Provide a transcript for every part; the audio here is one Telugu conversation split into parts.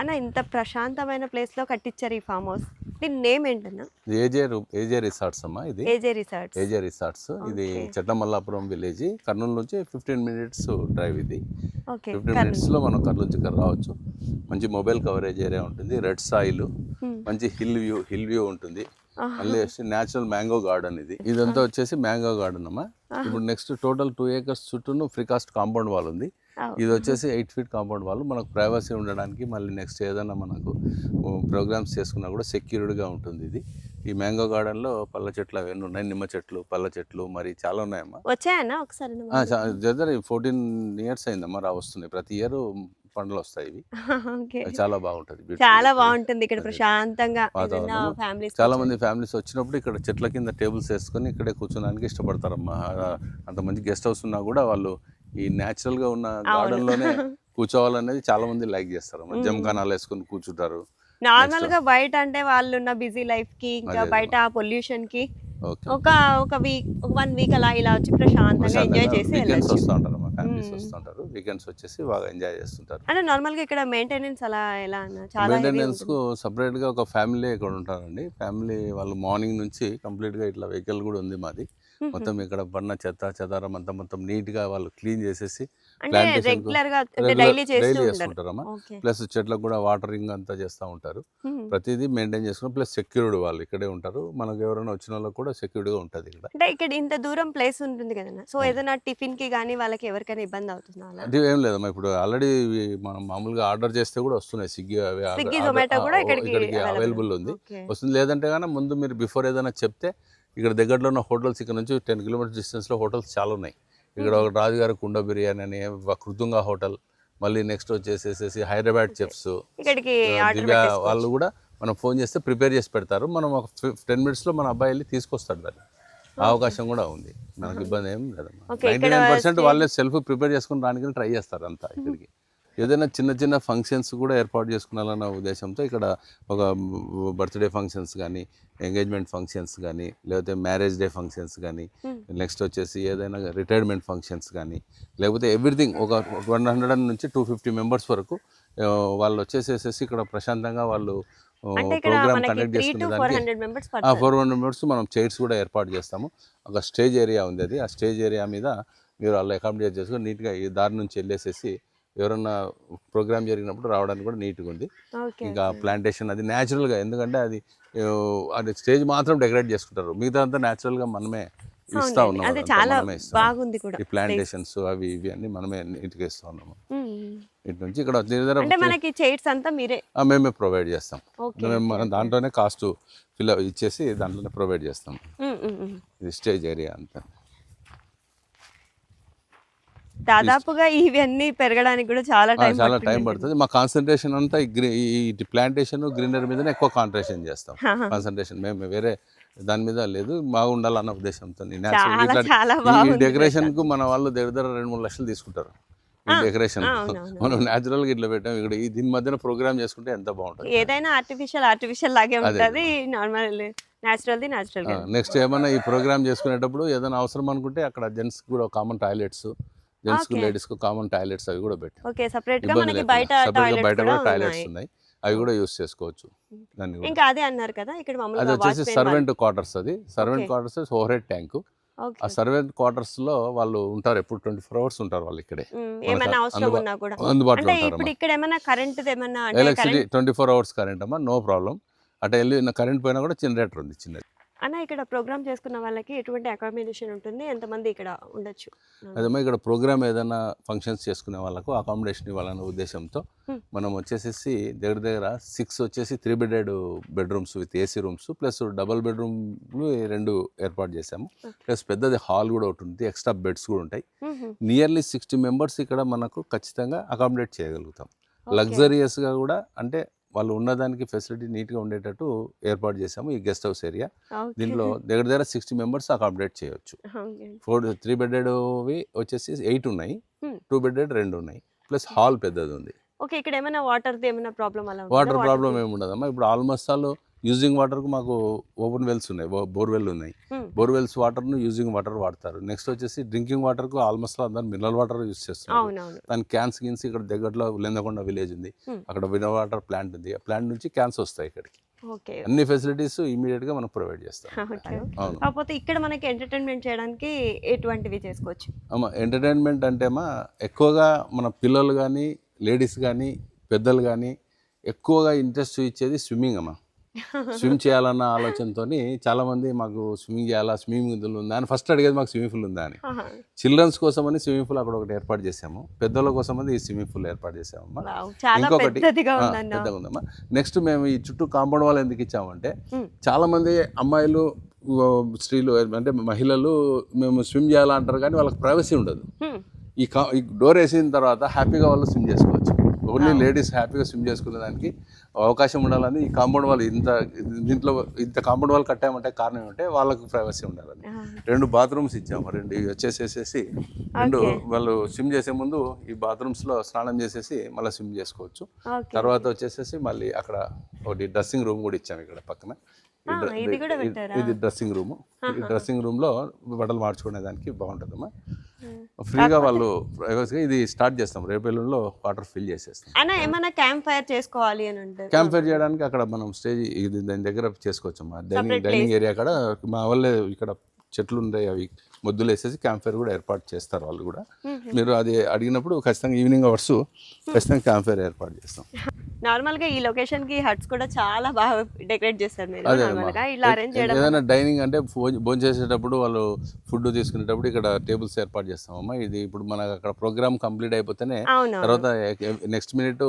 అన్న ఇంత ప్రశాంతమైన ప్లేస్లో కట్టించారు ఈ ఫామ్ హౌస్ దీని నేమ్ ఏంటన్నా? ఏజే ఏజే రిసార్ట్స్ అమ్మా ఇది. ఏజే రిసార్ట్స్ ఏజే రిసార్ట్స్ ఇది. చెట్టమల్లాపురం విలేజ్ కర్నూలు నుంచి ఫిఫ్టీన్ మినిట్స్ డ్రైవ్ ఇది. ఓకే ఫిఫ్టీన్ మినిట్స్లో మనం కర్నూలు నుంచి రావచ్చు. మంచి మొబైల్ కవరేజ్ ఏరియా ఉంటుంది రెడ్ సాయిల్ మంచి హిల్ వ్యూ హిల్ వ్యూ ఉంటుంది. మళ్ళీ వచ్చి న్యాచురల్ మ్యాంగో గార్డెన్ ఇది. ఇదంతా వచ్చేసి మ్యాంగో గార్డెన్ అమ్మా. ఇప్పుడు నెక్స్ట్ టోటల్ టూ ఏకర్స్ చుట్టూ ఫ్రీ కాస్ట్ కాంపౌండ్ వాల్ ఉంది. ఇది వచ్చేసి ఎయిట్ ఫీట్ కాంపౌండ్ వాళ్ళు. మనకు ప్రైవసీ ఉండడానికి మళ్ళీ నెక్స్ట్ ఏదైనా మనకు ప్రోగ్రామ్స్ చేసుకున్నా కూడా సెక్యూర్డ్గా ఉంటుంది ఇది. ఈ మ్యాంగో గార్డెన్లో పళ్ళ చెట్లు అవన్నీ ఉన్నాయి. నిమ్మ చెట్లు పళ్ళ చెట్లు మరి చాలా ఉన్నాయమ్మా. వచ్చాయన్నా ఒకసారి జదర్ ఫోర్టీన్ ఇయర్స్ అయిందమ్మా రా వస్తున్నాయి. ప్రతి ఇయర్ పండ్లు వస్తాయి ఇవి. చాలా బాగుంటుంది. చాలా. బాగుంటుంది ఇక్కడ. ప్రశాంతంగా చాలా మంది ఫ్యామిలీస్ వచ్చినప్పుడు ఇక్కడ చెట్ల కింద టేబుల్స్ వేసుకొని ఇక్కడే కూర్చోడానికి ఇష్టపడతారమ్మా. అంత మంచి గెస్ట్ హౌస్ ఉన్నా కూడా వాళ్ళు ఈ natural గా ఉన్న గార్డెన్లోనే కూర్చోవాలనేది చాలా మంది లైక్ చేస్తారమ్మా మ్మ్. జమఖానాలు వేసుకొని కూర్చుంటారు. నార్మల్గా బయట అంటే వాళ్ళు ఉన్న బిజీ లైఫ్కి ఇంకా బయట పొల్యూషన్కి ఒక ఒక వీక్ వన్ వీక్ అలా ఇలా వచ్చి ప్రశాంతంగా ఎంజాయ్ చేసి వీకెండ్స్ వస్తూ ఉంటారమ్మా ఫ్యామిలీస్ మ్మ్. వస్తూ ఉంటారు వీకెండ్స్ వచ్చేసి బాగా ఎంజాయ్ చేస్తుంటారు. అంటే నార్మల్గా ఇక్కడ మెయింటెనెన్స్ అలా ఎలా చాలా మెయింటెనెన్స్కు. సపరేట్గా ఒక ఫ్యామిలీ ఇక్కడ ఉంటారండి. ఫ్యామిలీ వాళ్ళు మార్నింగ్ నుంచి కంప్లీట్గా ఇట్లా వెహికల్ కూడా ఉంది మాది. మొత్తం ఇక్కడ పడిన చెత్త చెదారం అంతా మొత్తం నీట్గా వాళ్ళు క్లీన్ చేసేసి గా డైలీ ఓకే. ప్లస్ చెట్లకు కూడా వాటరింగ్ అంతా చేస్తూ ఉంటారు. ప్రతిదీ మెయింటైన్ చేసుకుని ప్లస్ సెక్యూర్డ్ వాళ్ళు ఇక్కడే ఉంటారు. మనకు ఎవరైనా వచ్చిన వాళ్ళకి కూడా సెక్యూర్డ్గా ఉంటుంది ఇక్కడ. అంటే ఇక్కడ ఇంత దూరం ప్లేస్ ఉంటుంది కదన్నా. సో ఏదైనా టిఫిన్కి కానీ వాళ్ళకి ఎవరికైనా ఇబ్బంది అవుతుందా ఏం లేదమ్మా. ఇప్పుడు ఆల్రెడీ మనం మామూలుగా ఆర్డర్ చేస్తే కూడా వస్తున్నాయి. స్విగ్గీ అవి ఇక్కడికి అవైలబుల్ ఉంది. వస్తుంది. లేదంటే కానీ ముందు మీరు బిఫోర్ ఏదైనా చెప్తే ఇక్కడ దగ్గరలో ఉన్న హోటల్స్ ఇక్కడ నుంచి టెన్ కిలోమీటర్స్ డిస్టెన్స్లో హోటల్స్ చాలా ఉన్నాయి. ఇక్కడ ఒక రాజుగారి కుండ బిర్యానీ అని ఒక కృతుంగా హోటల్ మళ్ళీ నెక్స్ట్ వచ్చేసేసి హైదరాబాద్ చెఫ్స్ వాళ్ళు కూడా మనం ఫోన్ చేస్తే ప్రిపేర్ చేసి పెడతారు. మనం ఒక టెన్ మినిట్స్లో మన అబ్బాయి వెళ్ళి తీసుకొస్తాడు దాన్ని అవకాశం కూడా ఉంది. మనకి ఇబ్బంది ఏం లేదమ్మా నైంటీ నైన్ పర్సెంట్ వాళ్ళే సెల్ఫ్ ప్రిపేర్ చేసుకుని రానికి ట్రై చేస్తారు అంతా ఇక్కడికి. ఏదైనా చిన్న చిన్న ఫంక్షన్స్ కూడా ఏర్పాటు చేసుకున్నాలన్న ఉద్దేశంతో ఇక్కడ ఒక బర్త్డే ఫంక్షన్స్ కానీ ఎంగేజ్మెంట్ ఫంక్షన్స్ కానీ లేకపోతే మ్యారేజ్ డే ఫంక్షన్స్ కానీ. నెక్స్ట్ వచ్చేసి ఏదైనా రిటైర్మెంట్ ఫంక్షన్స్ కానీ లేకపోతే ఎవ్రీథింగ్ ఒక వన్ హండ్రెడ్ నుంచి టూ ఫిఫ్టీ మెంబర్స్ వరకు వాళ్ళు వచ్చేసేసేసి ఇక్కడ ప్రశాంతంగా వాళ్ళు ప్రోగ్రామ్ కండక్ట్ చేసుకునే దానికి ఫోర్ హండ్రెడ్ మెంబర్స్ మనం చైర్స్ కూడా ఏర్పాటు చేస్తాము. ఒక స్టేజ్ ఏరియా ఉంది అది. ఆ స్టేజ్ ఏరియా మీద మీరు వాళ్ళు అకామిడేట్ చేసుకొని నీట్గా ఈ దారి నుంచి వెళ్ళేసేసి ఎవరన్నా ప్రోగ్రామ్ జరిగినప్పుడు రావడానికి కూడా నీట్గా ఉంది. ఇంకా ప్లాంటేషన్ అది న్యాచురల్గా ఎందుకంటే అది అది స్టేజ్ మాత్రం డెకరేట్ చేసుకుంటారు. మిగతా అంతా న్యాచురల్గా మనమే ఇస్తా ఉన్నాం అది అదంతా చాలా. బాగుంది కూడా ఈ ప్లాంటేషన్స్ అవి ఇవి అన్ని మనమే నీట్గా ఇస్తా ఉన్నాము. ఇటు నుంచి ఇక్కడ అంటే మనకి చైర్స్ అంతా మీరే మేమే ప్రొవైడ్ చేస్తాం. మేము మనం దాంట్లోనే కాస్ట్ ఫిల్ ఇచ్చేసి దాంట్లోనే ప్రొవైడ్ చేస్తాం. ఇది స్టేజ్ ఏరియా అంతా. దాదాపుగా ఇవన్నీ పెరగడానికి కూడా చాలా టైం చాలా టైం పడుతుంది. మా కాన్సన్ట్రేషన్ అంతా ఈ ప్లాంటేషన్ గ్రీనరీ మీదనే ఎక్కువ కాన్సన్ట్రేషన్ చేస్తాం. కాన్సన్ట్రేషన్ మేము వేరే దాని మీద లేదు బాగుండాలన్న ఉద్దేశంతో. ఈ డెకరేషన్కు మన వాళ్ళు దగ్గర దగ్గర రెండు మూడు లక్షలు తీసుకుంటారు. డెకరేషన్. మనం న్యాచురల్గా ఇట్లా పెట్టాం. ఇక్కడ ఈ దీని మధ్యన ప్రోగ్రామ్ చేసుకుంటే ఎంత బాగుంటుంది. ఏదైనా ఆర్టిఫిషియల్ ఆర్టిఫిషియల్ లాగే ఉంటది. Normal natural the natural next ఏమన్నా ఈ ప్రోగ్రామ్ చేసుకునేటప్పుడు ఏదైనా అవసరం అనుకుంటే అక్కడ జెంట్స్ కూడా కామన్ టాయిలెట్స్ జెంట్స్కు. లేడీస్కు కామన్ టాయిలెట్స్ అవి కూడా పెట్టాం. ఓకే సెపరేట్గా మనకి. బయట టాయిలెట్స్ బయట కూడా టాయిలెట్స్ ఉన్నాయి. అవి కూడా యూస్ చేసుకోవచ్చు. దాన్ని కూడా. ఇంకా అదే అన్నారు కదా ఇక్కడ అది మామూలుగా వచ్చేసి watchman సర్వెంట్ క్వార్టర్స్ అది. Servant. Quarters over head tank ఆ. సర్వెంట్ క్వార్టర్స్లో వాళ్ళు ఉంటారు ఎప్పుడు? ట్వంటీ ఫోర్ అవర్స్ ఉంటారు వాళ్ళు ఇక్కడే. ఏమైనా అవసరం ఉన్నా కూడా. అందుబాటులో ఇప్పుడు ఇక్కడ ఏమైనా కరెంట్ ఏమైనా అంటే electricity twenty four hours current అమ్మా నో ప్రాబ్లం అటు వెళ్ళి కరెంట్ పోయినా కూడా జనరేటర్ ఉంది చిన్నది. అన్న ఇక్కడ ప్రోగ్రామ్ చేసుకున్న వాళ్ళకి ఎటువంటి అకామిడేషన్ ఉంటుంది ఎంతమంది ఇక్కడ ఉండొచ్చు అదేమో ఇక్కడ ప్రోగ్రామ్ ఏదైనా ఫంక్షన్స్ చేసుకునే వాళ్ళకు అకామిడేషన్ ఇవ్వాలనే ఉద్దేశంతో. మనం వచ్చేసేసి దగ్గర దగ్గర సిక్స్ వచ్చేసి three bedded bedrooms with AC rooms plus double బెడ్రూమ్లు రెండు ఏర్పాటు Okay. ప్లస్ పెద్దది హాల్ కూడా ఒకటి ఉంది ఎక్స్ట్రా బెడ్స్ కూడా ఉంటాయి. నియర్లీ సిక్స్టీ మెంబర్స్ ఇక్కడ మనకు ఖచ్చితంగా అకామిడేట్ చేయగలుగుతాం. లగ్జరియస్గా కూడా అంటే వాళ్ళు ఉన్నదానికి ఫెసిలిటీ నీట్గా ఉండేటట్టు ఏర్పాటు చేసాము ఈ గెస్ట్ హౌస్ ఏరియా. దీంట్లో దగ్గర దగ్గర సిక్స్టీ మెంబర్స్ అకామిడేట్ చేయొచ్చు. ఫోర్ త్రీ బెడెడ్వి వచ్చేసి ఎయిట్ ఉన్నాయి. టూ బెడెడ్ రెండు ఉన్నాయి ప్లస్ హాల్ పెద్దది ఉంది ఓకే ఇక్కడ ఏమైనా వాటర్ ఏమైనా ప్రాబ్లం అలా? వాటర్ ప్రాబ్లం ఏమి ఉండదమ్మా ఇప్పుడు ఆల్మోస్ట్ ఆల్ యూజింగ్ వాటర్కు మాకు ఓపెన్ వెల్స్ ఉన్నాయి బోర్వెల్ ఉన్నాయి. బోర్వెల్స్ వాటర్ను యూజింగ్ వాటర్ వాడతారు. నెక్స్ట్ వచ్చేసి డ్రింకింగ్ వాటర్కు ఆల్మోస్ట్ అందరు మినరల్ వాటర్ యూస్ చేస్తున్నారు. అవునవును. దాని క్యాన్స్ గిన్స్ ఇక్కడ దగ్గరలో లెందకొండ విలేజ్ ఉంది. అక్కడ మినరల్ వాటర్ ప్లాంట్ ఉంది. ఆ ప్లాంట్ నుంచి క్యాన్స్ వస్తాయి ఇక్కడికి. ఓకే. అన్ని ఫెసిలిటీస్ ఇమీడియట్గా మనం ప్రొవైడ్ చేస్తాం. కాకపోతే ఇక్కడ మనకి ఎంటర్టైన్మెంట్ చేయడానికి ఎటువంటివి చేసుకోవచ్చు? అమ్మ ఎంటర్టైన్మెంట్ అంటే అమ్మా ఎక్కువగా మన పిల్లలు కానీ లేడీస్ కానీ పెద్దలు కానీ ఎక్కువగా ఇంట్రెస్ట్ చూపించేది స్విమ్మింగ్ అమ్మ. స్విమ్ చేయాలన్న ఆలోచనతో చాలా మంది మాకు స్విమ్మింగ్ చేయాలా స్విమ్మింగ్ పూల్ ఉందా అని ఫస్ట్ అడిగేది మాకు స్విమ్మింగ్ పూల్ ఉందా అని. చిల్డ్రన్స్ కోసం అని స్విమ్మింగ్ పూల్ అక్కడ ఒకటి ఏర్పాటు చేసాము పెద్దల కోసం అని ఈ స్విమ్మింగ్ పూల్ ఏర్పాటు చేసామమ్మా ఇంకొకటి పెద్దగా ఉందమ్మా. నెక్స్ట్ మేము ఈ చుట్టూ కాంపౌండ్ వాళ్ళు ఎందుకు ఇచ్చామంటే Hmm. చాలా మంది అమ్మాయిలు స్త్రీలు అంటే మహిళలు మేము స్విమ్ చేయాలంటారు కానీ వాళ్ళకి ప్రైవసీ ఉండదు. ఈ డోర్ వేసిన తర్వాత హ్యాపీగా వాళ్ళు స్విమ్ చేసుకోవచ్చు. ఓన్లీ లేడీస్ హ్యాపీగా స్విమ్ చేసుకునే దానికి అవకాశం ఉండాలని ఈ కాంపౌండ్ వాళ్ళు ఇంత దీంట్లో ఇంత కాంపౌండ్ వాళ్ళు కట్టామంటే కారణం ఏమంటే వాళ్ళకు ప్రైవసీ ఉండాలని. రెండు బాత్రూమ్స్ ఇచ్చాము రెండు ఇవి వచ్చేసేసేసి రెండు. వాళ్ళు స్విమ్ చేసే ముందు ఈ బాత్రూమ్స్లో స్నానం చేసేసి మళ్ళీ స్విమ్ చేసుకోవచ్చు. తర్వాత వచ్చేసేసి మళ్ళీ అక్కడ ఒకటి డ్రెస్సింగ్ రూమ్ కూడా ఇచ్చాము ఇక్కడ పక్కన. ఇది డ్రెస్సింగ్ రూమ్. ఈ డ్రెస్సింగ్ రూమ్లో బట్టలు మార్చుకునే దానికి బాగుంటుందమ్మా. ఫ్రీగా వాళ్ళు ఇది స్టార్ట్ చేస్తాం. రేపు ఎల్లుండిలో వాటర్ ఫిల్ చేసేస్తాం. అన్న ఏమన్నా క్యాంప్ ఫైర్ చేసుకోవాలి అని ఉంటుంది క్యాంప్ ఫైర్ చేయడానికి అక్కడ మనం స్టేజ్ ఇది దాని దగ్గర చేసుకోవచ్చు అమ్మా. డైనింగ్ డైనింగ్ ఏరియా అక్కడ మా వాళ్ళే ఇక్కడ చెట్లు ఉంటాయి అవి మొద్దులు వేసేసి క్యాంప్ ఫైర్ కూడా ఏర్పాటు చేస్తారు వాళ్ళు కూడా. మీరు అది అడిగినప్పుడు ఖచ్చితంగా ఈవినింగ్ అవర్స్ ఖచ్చితంగా క్యాంప్ ఫైర్ ఏర్పాటు చేస్తాం. నార్మల్గా ఈ లొకేషన్కి హట్స్ కూడా చాలా బాగా డెకరేట్ చేస్తారు మీరు నార్మల్గా ఇలా అరేంజ్ చేయడం ఏదైనా డైనింగ్ అంటే భోజనం చేసేటప్పుడు వాళ్ళు ఫుడ్ తీసుకునేటప్పుడు ఇక్కడ టేబుల్స్ ఏర్పాటు చేస్తామమ్మా. ఇది ఇప్పుడు మనకు అక్కడ ప్రోగ్రామ్ కంప్లీట్ అయిపోతేనే తర్వాత నెక్స్ట్ మినిట్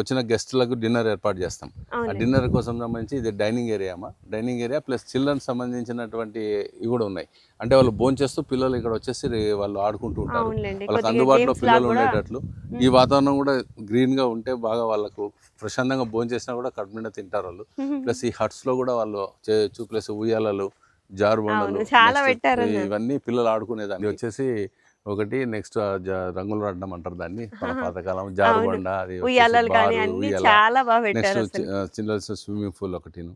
వచ్చిన గెస్ట్లకు డిన్నర్ ఏర్పాటు చేస్తాం. ఆ డిన్నర్ కోసం సంబంధించి ఇది డైనింగ్ ఏరియా అమ్మా డైనింగ్ ఏరియా ప్లస్ చిల్డ్రన్ సంబంధించినటువంటి ఇవి కూడా ఉన్నాయి. అంటే వాళ్ళు భోజనం చేస్తూ పిల్లలు ఇక్కడ వచ్చేసి వాళ్ళు ఆడుకుంటూ ఉంటారు. వాళ్ళకి అందుబాటులో పిల్లలు ఉండేటట్లు. ఈ వాతావరణం కూడా గ్రీన్గా ఉంటే బాగా వాళ్ళకు ప్రశాంతంగా భోజనం చేసినా కూడా కడుపు నిండా తింటారు వాళ్ళు. ప్లస్ ఈ హట్స్లో కూడా వాళ్ళు చేయొచ్చు. ప్లస్ ఉయ్యాలలు జారు బండలు అవును, చాలా next పెట్టారు ఈ- ఇవన్నీ పిల్లలు ఆడుకునేదాన్ని వచ్చేసి ఒకటి నెక్స్ట్ రంగులు ఆడడం అంటారు దాన్ని. పాతకాలం జారు అవును. బండ అది. చాలా బాగా నెక్స్ట్ స్విమ్మింగ్ పూల్ ఒకటిను.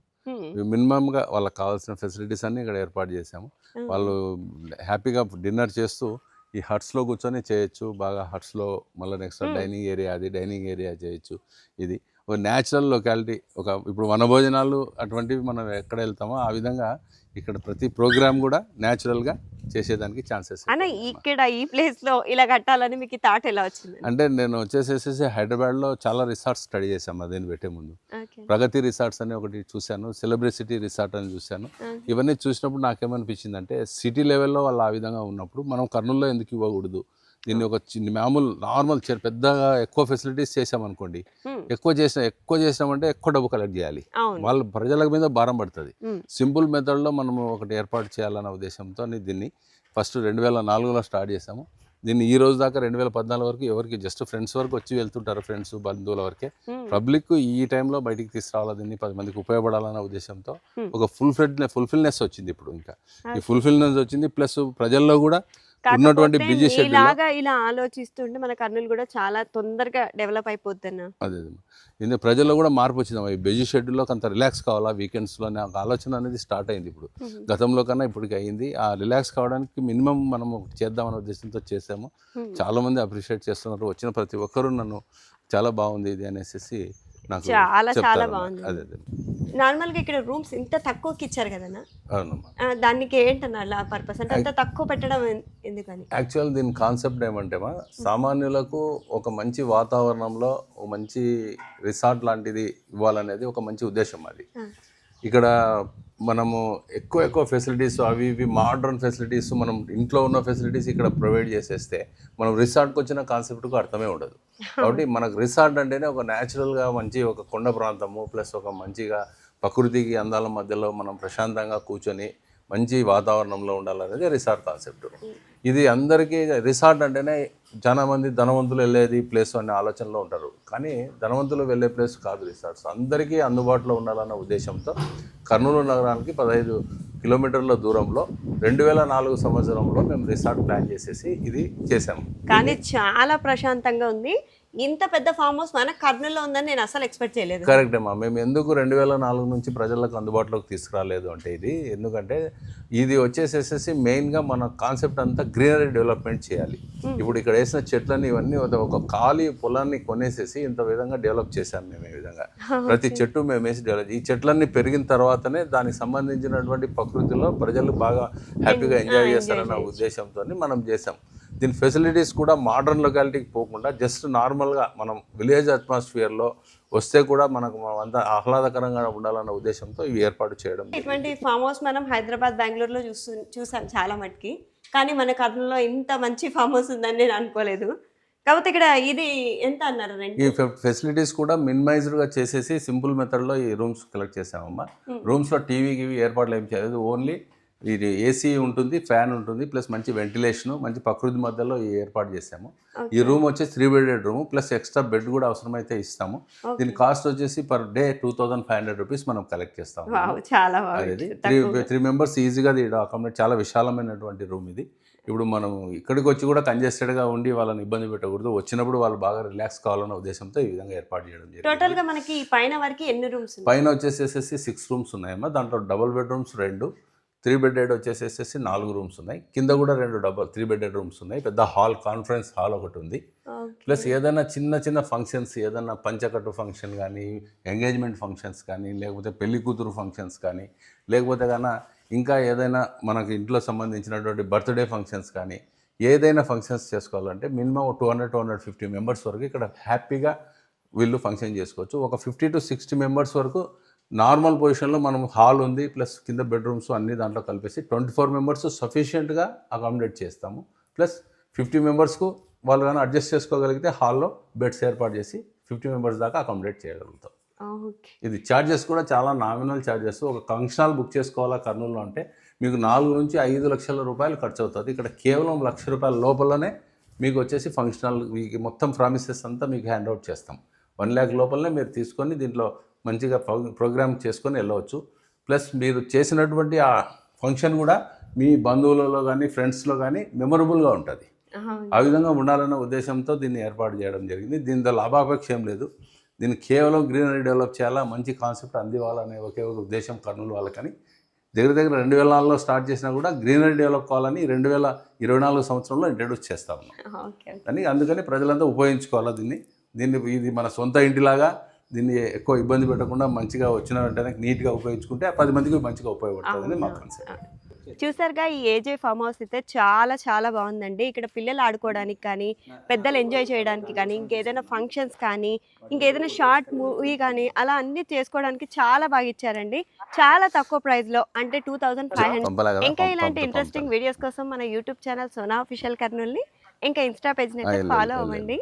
హ్మ్. మినిమమ్గా వాళ్ళకి కావాల్సిన ఫెసిలిటీస్ అన్ని ఇక్కడ ఏర్పాటు చేసాము. వాళ్ళు హ్యాపీగా డిన్నర్ చేస్తూ ఈ huts లో కూర్చొని చేయొచ్చు బాగా huts లో మళ్ళీ నెక్స్ట్ డైనింగ్ ఏరియా అది డైనింగ్ ఏరియా చేయొచ్చు ఇది ఒక న్యాచురల్ లొకాలిటీ ఒక ఇప్పుడు వనభోజనాలు అటువంటివి మనం ఎక్కడ వెళ్తామో ఆ విధంగా ఇక్కడ ప్రతి ప్రోగ్రామ్ కూడా natural గా చేసేదానికి ఛాన్సెస్ అన్న ఇక్కడ ఈ ప్లేస్లో ఇలా కట్టాలని మీకు థాట్ ఎలా వచ్చింది? అంటే నేను వచ్చేసేసి హైదరాబాద్లో చాలా రిసార్ట్స్ స్టడీ చేశాను దీన్ని పెట్టే ముందు. ప్రగతి రిసార్ట్స్ అని ఒకటి చూశాను సెలబ్రిసిటీ రిసార్ట్ అని చూశాను. ఇవన్నీ చూసినప్పుడు నాకేమనిపించింది అంటే సిటీ లెవెల్లో వాళ్ళు ఆ విధంగా ఉన్నప్పుడు మనం కర్నూలులో ఎందుకు ఇవ్వకూడదు? దీన్ని ఒక చిన్న మామూలు నార్మల్ చే- పెద్దగా ఎక్కువ ఫెసిలిటీస్ చేసామనుకోండి. ఎక్కువ చేసిన ఎక్కువ చేసినామంటే ఎక్కువ డబ్బు కలెక్ట్ చేయాలి. వాళ్ళ ప్రజల మీద భారం పడుతుంది. సింపుల్ మెథడ్లో మనము ఒకటి ఏర్పాటు చేయాలన్న ఉద్దేశంతో దీన్ని ఫస్ట్ రెండు వేల నాలుగులో స్టార్ట్ చేసాము దీన్ని ఈ రోజు దాకా రెండు వేల పద్నాలుగు వరకు ఎవరికి జస్ట్ ఫ్రెండ్స్ వరకు వచ్చి వెళ్తుంటారు ఫ్రెండ్స్ బంధువుల వరకే. పబ్లిక్ ఈ టైంలో బయటికి తీసుకురావాలి దీన్ని? పది మందికి ఉపయోగపడాలన్న ఉద్దేశంతో. ఒక ఫుల్ ఫుల్ఫిల్నెస్ వచ్చింది ఇప్పుడు ఇంకా. ఈ ఫుల్ఫిల్నెస్ వచ్చింది. ప్లస్ ప్రజల్లో కూడా ఉన్నటువంటి బిజీ షెడ్యూల్ ఇలాగా ఇలా ఆలోచిస్తుంటే మన కర్నూలు కూడా చాలా తొందరగా డెవలప్ అయిపోతున్నా అదే ప్రజల్లో కూడా మార్పు వచ్చింది. ఈ బిజీ షెడ్యూల్లో కొంత రిలాక్స్ కావాలా? వీకెండ్స్లో అనే ఒక ఆలోచన అనేది స్టార్ట్ అయింది ఇప్పుడు. గతంలో కన్నా ఇప్పటికి అయింది. ఆ రిలాక్స్ కావడానికి మినిమం మనం ఒకటి చేద్దామనే ఉద్దేశంతో చేసాము. చాలా మంది అప్రిషియేట్ చేస్తున్నారు. వచ్చిన ప్రతి ఒక్కరూ నన్ను చాలా బాగుంది ఇది అనేసి నాకు చాలా చాలా బాగుంది. అదే అదే. నార్మల్గా ఇక్కడ రూమ్స్ ఇంత తక్కువకి ఇచ్చారు కదన్నా? అవునమ్మా. ఆ, దానికి ఏంటన్నా అలా పర్పస్? అంటే అంత తక్కువ పెట్టడం ఎన్- ఎందుకని? యాక్చువల్ దీని కాన్సెప్ట్ ఏమంటేమా సామాన్యులకు ఒక మంచి వాతావరణంలో ఒక మంచి రిసార్ట్ లాంటిది ఇవ్వాలనేది ఒక మంచి ఉద్దేశం అది. ఆ, ఇక్కడ మనము ఎక్కువ ఎక్కువ ఫెసిలిటీస్ అవి ఇవి మోడర్న్ ఫెసిలిటీస్ మనం ఇంట్లో ఉన్న ఫెసిలిటీస్ ఇక్కడ ప్రొవైడ్ చేసేస్తే మనం రిసార్ట్కి వచ్చిన కాన్సెప్ట్కు అర్థమే ఉండదు. కాబట్టి మనకు రిసార్ట్ అంటేనే ఒక న్యాచురల్గా మంచి ఒక కొండ ప్రాంతము ప్లస్ ఒక మంచిగా ప్రకృతికి అందాల మధ్యలో మనం ప్రశాంతంగా కూర్చొని మంచి వాతావరణంలో ఉండాలనేది రిసార్ట్ కాన్సెప్ట్. ఇది అందరికీ రిసార్ట్ అంటేనే చాలా మంది ధనవంతులు వెళ్ళేది ప్లేస్ అనే ఆలోచనలో ఉంటారు. కానీ ధనవంతులు వెళ్ళే ప్లేస్ కాదు రిసార్ట్స్. అందరికీ అందుబాటులో ఉండాలన్న ఉద్దేశంతో కర్నూలు నగరానికి పదహైదు కిలోమీటర్ల దూరంలో రెండు వేల నాలుగు సంవత్సరంలో మేము రిసార్ట్ ప్లాన్ చేసేసి ఇది చేసాము కానీ చాలా ప్రశాంతంగా ఉంది. ఇంత పెద్ద ఫామ్ హౌస్ మన కర్నూలులో ఉందని నేను అసలు ఎక్స్పెక్ట్ చేయలేదు. కరెక్ట్ అమ్మా. మేము ఎందుకు రెండు వేల నాలుగు నుంచి ప్రజలకు అందుబాటులోకి తీసుకురాలేదు అంటే ఇది? ఎందుకంటే ఇది వచ్చేసేసేసి మెయిన్గా మన కాన్సెప్ట్ అంతా గ్రీనరీ డెవలప్మెంట్ చేయాలి. ఇప్పుడు ఇక్కడ వేసిన చెట్లని ఇవన్నీ ఒక- ఖాళీ పొలాన్ని కొనేసేసి ఇంత విధంగా డెవలప్ చేశాం మేము ఈ విధంగా. ప్రతి చెట్టు మేము వేసి డెవలప్ ఈ చెట్లన్నీ పెరిగిన తర్వాతనే దానికి సంబంధించినటువంటి ప్రకృతిలో ప్రజలు బాగా హ్యాపీగా ఎంజాయ్ చేస్తారన్న ఉద్దేశంతో మనం చేసాం దీని ఫెసిలిటీస్ కూడా మోడర్న్ లొకాలిటీకి పోకుండా జస్ట్ నార్మల్గా మనం విలేజ్ అట్మాస్ఫియర్లో వస్తే కూడా మనకు మనం అంతా ఆహ్లాదకరంగా ఉండాలన్న ఉద్దేశంతో ఇవి ఏర్పాటు చేయడం ఇటువంటి ఫామ్ హౌస్ మనం హైదరాబాద్ బెంగళూరులో చూస్తూ చూసాం చాలా మటుకి కానీ మన కర్నూలులో ఇంత మంచి ఫామ్ హౌస్ ఉందని నేను అనుకోలేదు. కాకపోతే ఇక్కడ ఇది ఎంత అన్నారు ఈ ఫెసిలిటీస్ కూడా మినిమైజ్డ్గా చేసేసి సింపుల్ మెథడ్లో ఈ రూమ్స్ కలెక్ట్ చేసామమ్మా రూమ్స్లో టీవీ గివి ఏర్పాట్లు ఏం చేయలేదు. ఓన్లీ ఇది ఏసీ ఉంటుంది ఫ్యాన్ ఉంటుంది ప్లస్ మంచి వెంటిలేషన్ మంచి ప్రకృతి మధ్యలో ఈ ఏర్పాటు చేసాము ఈ రూమ్ వచ్చేసి three bedded room plus extra bed కూడా అవసరమైతే ఇస్తాము. దీని కాస్ట్ వచ్చేసి per day two thousand five hundred rupees మనం కలెక్ట్ చేస్తాము. చాలా త్రీ త్రీ మెంబర్స్ ఈజీగా అకామిడేట్ చాలా విశాలమైనటువంటి రూమ్ ఇది. ఇప్పుడు మనం ఇక్కడికి వచ్చి కూడా కంజెస్టెడ్గా ఉండి వాళ్ళని ఇబ్బంది పెట్టకూడదు. వచ్చినప్పుడు వాళ్ళు బాగా రిలాక్స్ కావాలన్న ఉద్దేశంతో ఈ విధంగా ఏర్పాటు చేయడం జరిగింది. టోటల్గా మనకి పైన వరకు ఎన్ని రూమ్స్ పైన వచ్చేసేసి సిక్స్ రూమ్స్ ఉన్నాయమ్మా. దాంట్లో డబుల్ బెడ్రూమ్స్ రెండు త్రీ బెడెడ్ వచ్చేసేసి నాలుగు రూమ్స్ ఉన్నాయి. కింద కూడా రెండు డబల్ త్రీ బెడెడ్ రూమ్స్ ఉన్నాయి. పెద్ద హాల్ కాన్ఫరెన్స్ హాల్ ఒకటి ఉంది. ప్లస్ ఏదైనా చిన్న చిన్న ఫంక్షన్స్ ఏదైనా పంచకట్టు ఫంక్షన్ కానీ ఎంగేజ్మెంట్ ఫంక్షన్స్ కానీ లేకపోతే పెళ్ళి కూతురు ఫంక్షన్స్ కానీ లేకపోతే కన్నా ఇంకా ఏదైనా మనకి ఇంట్లో సంబంధించినటువంటి బర్త్డే ఫంక్షన్స్ కానీ ఏదైనా ఫంక్షన్స్ చేసుకోవాలంటే minimum two hundred two hundred fifty members వరకు ఇక్కడ హ్యాపీగా వీళ్ళు ఫంక్షన్ చేసుకోవచ్చు. ఒక ఫిఫ్టీ టు సిక్స్టీ మెంబర్స్ వరకు నార్మల్ పొజిషన్లో మనం హాల్ ఉంది ప్లస్ కింద బెడ్రూమ్స్ అన్ని దాంట్లో కలిపేసి ట్వంటీ ఫోర్ మెంబర్స్ సఫిషియెంట్గా అకామిడేట్ చేస్తాము. ప్లస్ ఫిఫ్టీ మెంబర్స్కు వాళ్ళు కానీ అడ్జస్ట్ చేసుకోగలిగితే హాల్లో బెడ్స్ ఏర్పాటు చేసి ఫిఫ్టీ మెంబర్స్ దాకా అకామిడేట్ చేయగలుగుతాం. ఇది ఛార్జెస్ కూడా చాలా నామినల్ ఛార్జెస్ ఒక ఫంక్షన్ హాల్ బుక్ చేసుకోవాలా కర్నూలులో అంటే మీకు నాలుగు నుంచి ఐదు లక్షల రూపాయలు ఖర్చు అవుతుంది. ఇక్కడ కేవలం లక్ష రూపాయల లోపలనే మీకు వచ్చేసి ఫంక్షన్ హాల్ మీకు మొత్తం ప్రామిసెస్ అంతా మీకు హ్యాండ్ అవుట్ చేస్తాం. వన్ ల్యాక్ లోపలనే మీరు తీసుకొని దీంట్లో మంచిగా ప్రో- ప్రోగ్రామ్ చేసుకొని వెళ్ళవచ్చు. ప్లస్ మీరు చేసినటువంటి ఆ ఫంక్షన్ కూడా మీ బంధువులలో కానీ ఫ్రెండ్స్లో కానీ మెమొరబుల్గా ఉంటుంది. ఆ విధంగా ఉండాలన్న ఉద్దేశంతో దీన్ని ఏర్పాటు చేయడం జరిగింది. దీంతో లాభాపేక్ష ఏం లేదు. దీన్ని కేవలం గ్రీనరీ డెవలప్ చేయాలా మంచి కాన్సెప్ట్ అందివ్వాలనే ఒకే ఒక ఉద్దేశం కర్నూలు వాళ్ళకని. దగ్గర దగ్గర రెండు వేల నాలుగులో స్టార్ట్ చేసినా కూడా గ్రీనరీ డెవలప్ కావాలని రెండు వేల ఇరవై నాలుగు సంవత్సరంలో ఇంట్రడ్యూస్ చేస్తా ఉన్నాం. ఓకే. అని అందుకని ప్రజలంతా ఉపయోగించుకోవాలా దీన్ని? దీన్ని ఇది మన సొంత ఇంటిలాగా దీన్ని ఎక్కువ ఇబ్బంది పెట్టకుండా మంచిగా వచ్చిన వెంటనే నీట్గా ఉపయోగించుకుంటే పది మందికి మంచిగా ఉపయోగపడుతుందని మా కాన్సెప్ట్ చూసారుగా ఈ ఏజే ఫామ్ హౌస్ అయితే చాలా చాలా బాగుందండి. ఇక్కడ పిల్లలు ఆడుకోవడానికి కానీ పెద్దలు ఎంజాయ్ చేయడానికి కానీ ఇంకేదైనా ఫంక్షన్స్ కానీ ఇంకేదైనా షార్ట్ మూవీ కానీ అలా అన్ని చేసుకోవడానికి చాలా బాగా ఇచ్చారండి. చాలా తక్కువ ప్రైస్లో అంటే టూ థౌసండ్ ఫైవ్ హండ్రెడ్ ఇంకా ఇలాంటి ఇంట్రెస్టింగ్ వీడియోస్ కోసం మన యూట్యూబ్ ఛానల్ సోనా అఫీషియల్ కర్నూల్ని ఇంకా ఇన్స్టా పేజ్ని. అయితే ఫాలో అవ్వండి.